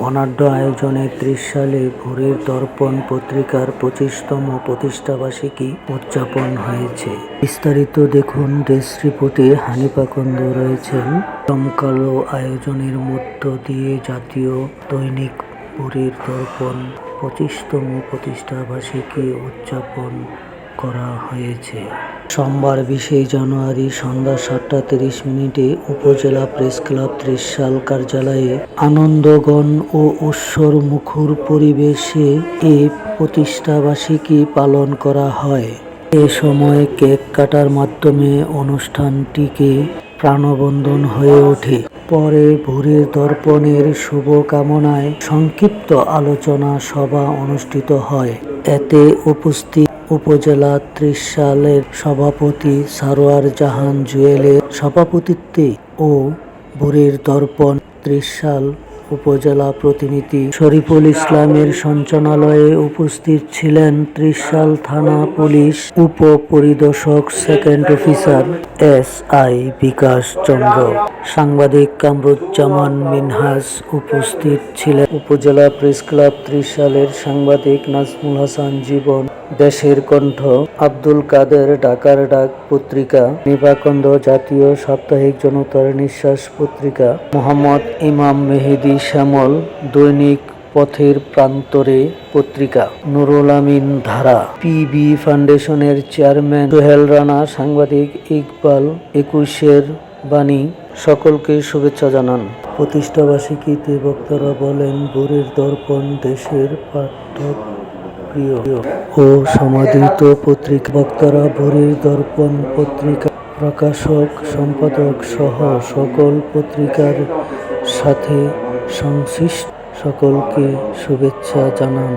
বর্ণাঢ্য আয়োজনে ত্রিশ সালে ভোরের দর্পণ পত্রিকার পঁচিশতম প্রতিষ্ঠাবার্ষিকী উদযাপন হয়েছে। বিস্তারিত দেখুন ডেস্ক রিপোর্টে হানিপাকন্দ রয়েছেন। জমকালো আয়োজনের মধ্য দিয়ে জাতীয় দৈনিক ভোরের দর্পণ পঁচিশতম প্রতিষ্ঠাবার্ষিকী উদযাপন করা হয়েছে। সোমবার বিশে জানুয়ারি সন্ধ্যা সাতটা তিরিশ মিনিটে উপজেলা প্রেস ক্লাব ত্রিশাল কার্যালয়ে আনন্দগণ ও উৎসর মুখর পরিবেশে এ প্রতিষ্ঠাবার্ষিকী পালন করা হয়। এ সময় কেক কাটার মাধ্যমে অনুষ্ঠানটিকে প্রাণবন্ধন হয়ে ওঠে। পরে ভোরের দর্পণের শুভকামনায় সংক্ষিপ্ত আলোচনা সভা অনুষ্ঠিত হয়। এতে উপস্থিত উপজেলা ত্রিশালের সভাপতি সারোয়ার জাহান জুয়েলের সভাপতিত্বে ও ভোরের দর্পণ ত্রিশাল উপজেলা প্রতিনিধি শরীফুল ইসলামের সঞ্চালনালয়ে উপস্থিত ছিলেন ত্রিশাল থানা পুলিশ উপ পরিদর্শক second officer S I Bikash Chandra. সাংবাদিক কামরুজ্জামান মিনহাস উপস্থিত ছিলেন। উপজেলা প্রেস ক্লাব ত্রিশালের সাংবাদিক নাজমুল হাসান জীবন দেশের কণ্ঠ, আব্দুল কাদের ঢাকার ডাক পত্রিকা, নিবাকন্দ জাতীয় সাপ্তাহিক জনতার নিঃশ্বাস পত্রিকা, মোহাম্মদ ইমাম মেহেদি শ্যামল, দৈনিক পথের প্রান্তরে পত্রিকা, নুরুল আমিন ধারা পিবি ফাউন্ডেশনের চেয়ারম্যান সোহেল রানা, সাংবাদিক ইকবাল একুশের বাণী, সকলকে শুভেচ্ছা জানান। প্রতিষ্ঠাবার্ষিকীতে বক্তারা বলেন, ভোরের দর্পণ দেশের পাঠক প্রিয় ও সমাদৃত পত্রিকা বক্তারা ভোরের দর্পণ পত্রিকা প্রকাশক, সম্পাদক সহ সকল পত্রিকার সাথে সংশ্লিষ্ট সকলকে শুভেচ্ছা জানান।